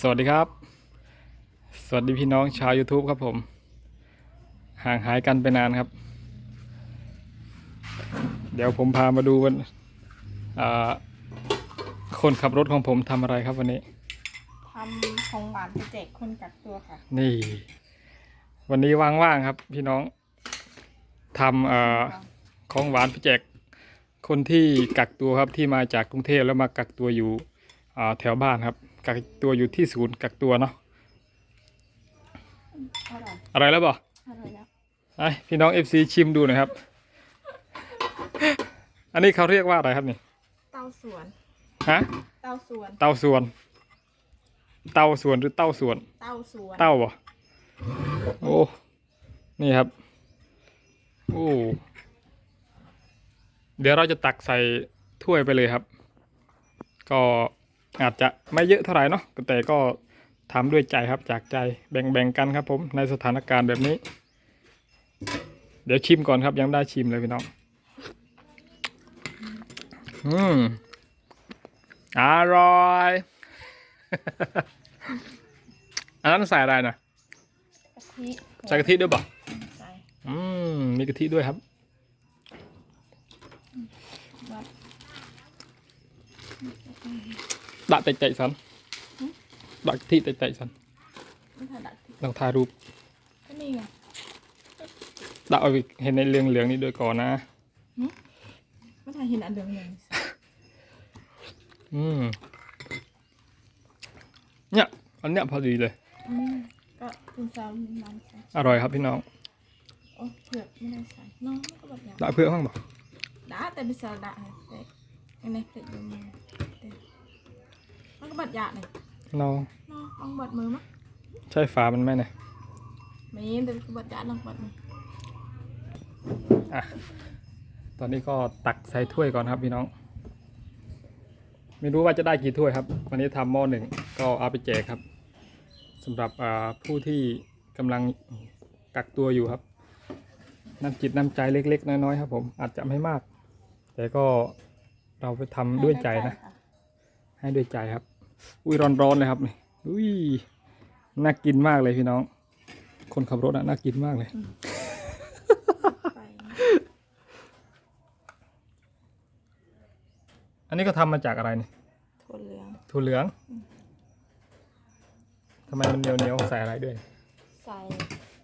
สวัสดีครับ สวัสดีพี่น้องชาว YouTube ครับผม ห่างหายกันไปนานครับ เดี๋ยวผมพามาดูวันอ่าคนขับรถของผมทำอะไรครับวันนี้ทำของหวานไปแจกคนกักตัวค่ะ นี่ วันนี้ว่างๆครับ พี่น้องทำเอ่อของหวานไปแจกคนที่กักตัวครับที่มาจากกรุงเทพแล้วมากักตัวอยู่อ่าแถวบ้านครับ กักตัวอยู่ที่ศูนย์กักตัวเนาะอร่อยอะไรแล้วบ่อร่อยแล้วไอพี่น้อง FC ชิมดูหน่อยครับ อันนี้เขาเรียกว่าอะไรครับนี่ เต้าสวน ฮะ เต้าสวน เต้าส่วน เต้าส่วนหรือเต้าส่วน เต้าสวน เต้าบ่โอ้ นี่ครับ โอ้ เดี๋ยวเราจะตักใส่ถ้วยไปเลยครับ ก็ อาจจะไม่เยอะเท่าไหร่เนาะแต่ก็ทำด้วยใจครับจากใจแบ่งๆกันครับผมในสถานการณ์แบบนี้ เดี๋ยวชิมก่อนครับยังไม่ได้ชิมเลยพี่น้องอืมอร่อยอันนั้นใส่อะไรนะกะทิใส่กะทิด้วยป่ะใส่อืมมีกะทิด้วยครับ วัดดะเตะๆสันดะกะทิเตะๆสันไม่ทันดักทิลองถ่ายรูปก็นี่ไงดะเอาไปเห็นในเรืองเหลืองๆนี่ด้วยก่อนนะไม่ทันเห็นอันเดิมเลยอืมเนี่ยอันเนี้ยพอดีเลยอืมก็คุณซาวน้ำใส่อร่อยครับพี่น้องโอ้เผือกไม่ได้ใส่น้องก็แบบอย่างดะเพื่อข้างบอกด่าแต่ bisa ด่าแต่อันนี้ติดอยู่มือแต่มันก็ บัดยาเนี่ยน้องน้องลองบัดมือมั้ยใช่ฝามันไหมเนี่ยไม่แต่บัดยาลองบัดมืออะตอนนี้ก็ตักใส่ถ้วยก่อนครับพี่น้อง ไม่รู้ว่าจะได้กี่ถ้วยครับ วันนี้ทำหม้อหนึ่งก็เอาไปแจกครับสำหรับผู้ที่กำลังกักตัวอยู่ครับน้ำจิตน้ำใจเล็ก ๆ น้อยๆครับ ผมอาจจะไม่มาก แต่ก็เราไปทำด้วยใจนะ ให้ด้วยใจครับ อุ้ยร้อนๆเลยครับนี่อุ้ยน่ากินมากเลยพี่น้อง คนขับรถอะน่ากินมากเลยไปอันนี้ก็ทำมาจากอะไรนี่ถั่วเหลืองถั่วเหลืองทำไมมันเหนียวเหนียวๆใส่อะไรด้วย ใส่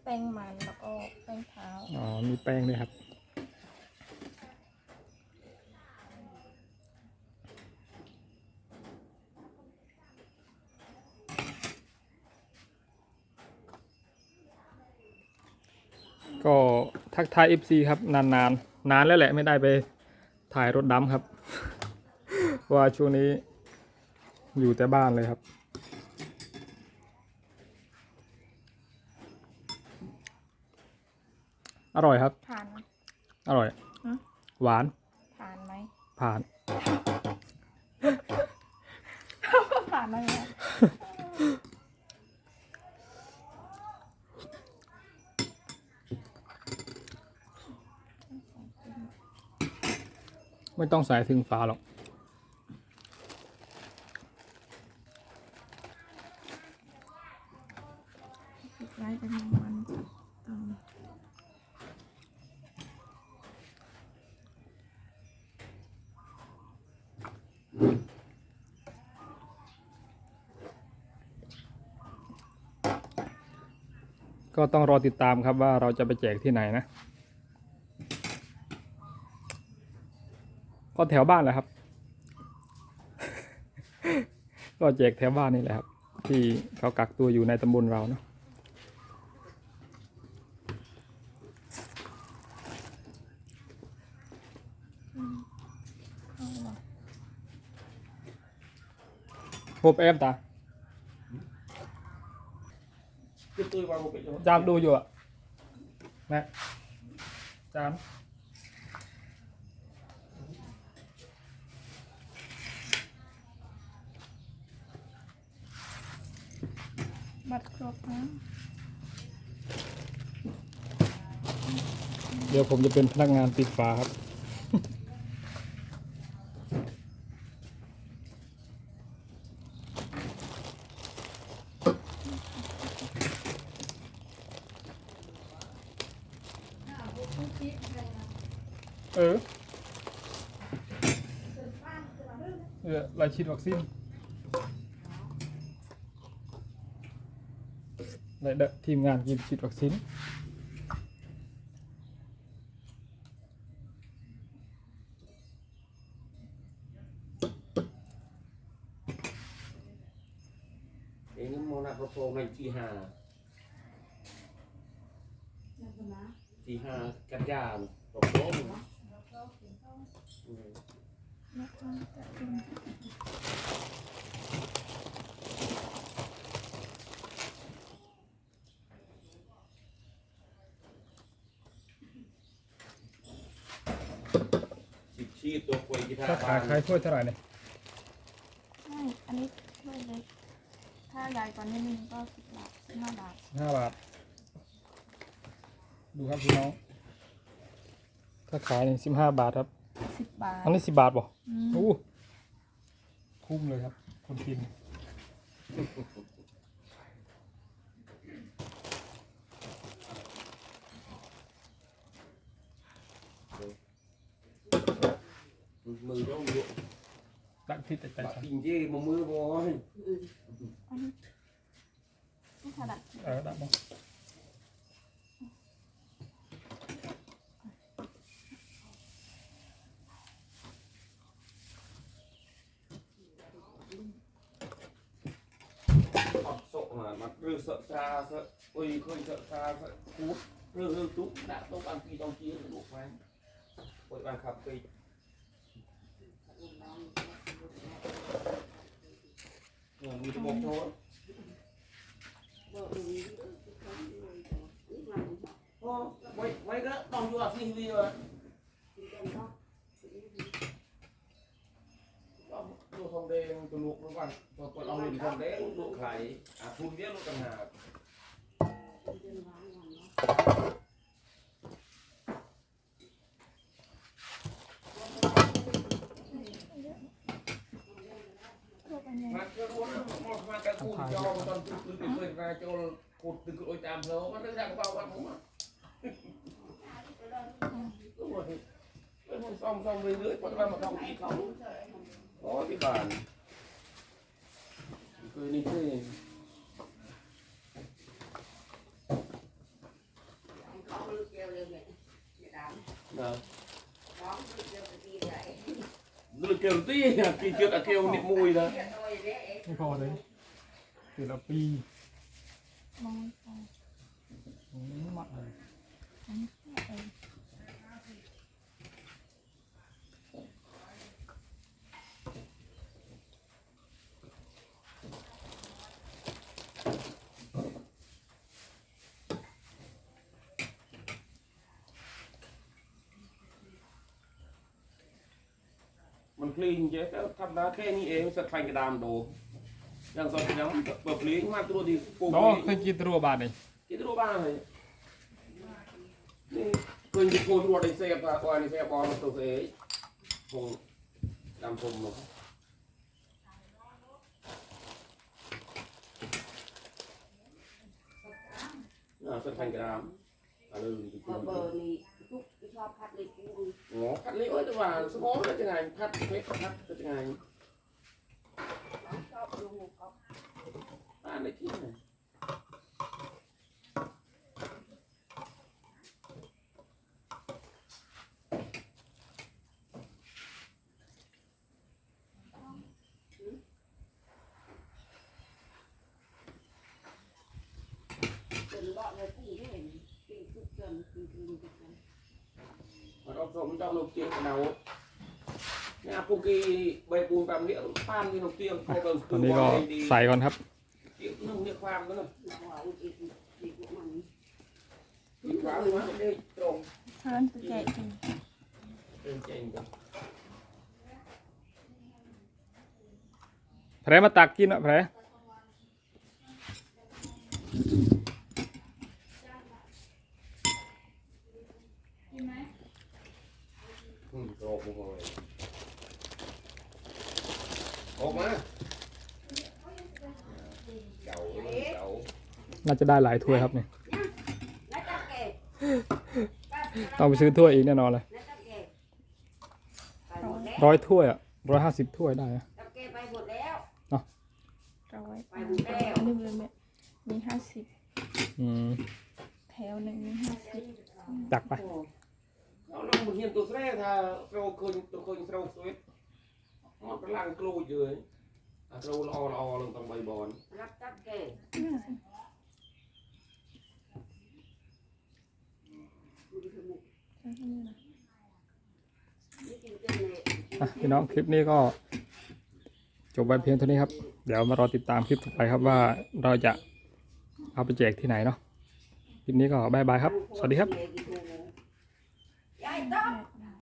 แป้งมันแล้วก็แป้งเท้า อ๋อ มีแป้งด้วยครับ ก็ทักทาย FC ครับ นานๆนานแล้วแหละไม่ได้ไปถ่ายรถดำครับเพราะว่าช่วงนี้อยู่แต่บ้านเลยครับ อร่อยครับทานไหมอร่อยฮะหวานทานไหมผ่าน ผ่านไหมเนี่ย ไม่ต้องใส่ถึงฟ้าหรอก ไว้เป็นมันตรงก็ต้องรอติดตามครับว่าเราจะไปแจกที่ไหนนะ ก็แถวบ้านแหละครับ ก็แจกแถวบ้านนี่แหละครับ ที่เขากักตัวอยู่ในตำบลเราเนาะเข้าหรอพบแอมตาจามดูอยู่อะนะจาม บัดกรอนะเดี๋ยวผมจะเป็นพนักงานติดฝาครับ เออเออลายฉีดวัคซีน รายเดอะทีมงานกินฉีดวัคซีนเองมองหน้าประโปรงในที่ห้าที่ห้ากันยานประโปร งอืมแล้วก็จะกินสิบชีพตัวคุยกีตาถ้าร์ขายบ้านขายถ้วยเท่าไหร่เนี่ยใช่อันนี้ถ้วยเล็กถ้าใหญ่กว่านี้นึงก็สิบบาทสิบห้าบาทห้าบาท ดูครับพี่น้อง ถ้าขายหนึ่งสิบห้าบาทครับ สิบบาทอันนี้สิบบาทบ่อืมโอ้คุ้มเลยครับ คนกิน มือต้องอยู่ตั้งที่แต่ใจปะฉันปิงเจ้มามือบอยอันนี้นี่ถนัดเออได้บ่อดโซมามาเรือเสอะซาเสอะโอ้ยเคยเสอะซาเสอะคูดเรือเรือตุ๊กด่าต้องบางทีต้องเจี๊ยบลูกไว้โอ้ยบางขับไปเออ มีตะบกโทษโอ้ไว้ไว้ก็ต้องอยู่กับทีวีเลยลูกทองแดงตัวลูกรู้ป่ะตัวตัวเราเห็นทองแดงลูกไข่อะทุนเยอะลูกต่างหาก ทั่วไปเนี่ย มันก็รู้นะมันมันก็คูดจอมันตอนตื่นตื่นตื่นมาโจลคูดตื่นโอยตามเขามันเรื่องเบาๆกันผมอะก็หมดเป็นคนซ่อมซ่อมเรื่อยๆค นละมาต้องตีเขาโอ้ที่บ้านคือเกี่ยติดมุยนะไม่พอเลยแต่ละปีมองไปอืมมากเลยอันนี้แค่เองมันคลีนเจ๊ก็ทำได้แค่นี้เองสักไฟกระดามโด อย่างสดยังเปิดคลีนมากตัวดีปูน้องเคยกินตัวบาทนี่คิดดูบ้างเลยนี่เคยจะโกนตัวได้เสียบอะก่อนได้เสียบอลตัวเสียคงดำผมเนาะอ่าสักไฟกระดามอะไรดีเบอร์เบอร์นี่ทุกชอบพัดเลยกู อ๋อพัดเลี้ยงแต่ว่าสมองก็จะไงพัดเม็ดพัดก็จะไง ชอบดูเขา อ่านในที่ไหน จนเลาะเลยกูไม่เห็นปีนทุกจนปีนปีนทุกจน มันเอาสมเจ้านกเจี๊ยบเราเนี่ยพวกกีใบปูนแบบนี้ป้านที่นกเจี๊ยบเขาเดินตอนนี้ก็ใส่ก่อนครับเจี๊ยบนึ่งเนี่ยความนั่นน่ะหัวอีกอีกมันมีความมันได้ตรงเชิญไปแกะกินเป็นเจงจังแผลมาตักกินอะแผล อืมโรคโอ้ยออกมาเก่าเก่าน่าจะได้หลายถ้วยครับเนี่ยแล้วจะเก็บต้องไปซื้อถ้วยอีกแน่นอนเลยแล้วจะเก็บร้อยถ้วยอะร้อยห้าสิบถ้วยได้อะกับแกไปหมดแล้วก็ไว้ไปหมดแล้วอันนี้เลยเนี่ยมีห้าสิบอืมแถวหนึ่งมีห้าสิบตักไป เอาน้องมึงเห็นตัวแรกถ้าเราเคยตัวเคยเราสวิตมันกำลังกลูดอยู่เลยอะเรารอรอลงตรงใบบอลรับจับแกคุณสมุกนี่กินเกินเลยอะพี่น้องคลิปนี้ก็จบไว้เพียงเท่านี้ครับ เดี๋ยวมารอติดตามคลิปต่อไปครับว่าเราจะเอาไปแจกที่ไหนเนาะคลิปนี้ก็บายบายครับ สวัสดีครับบ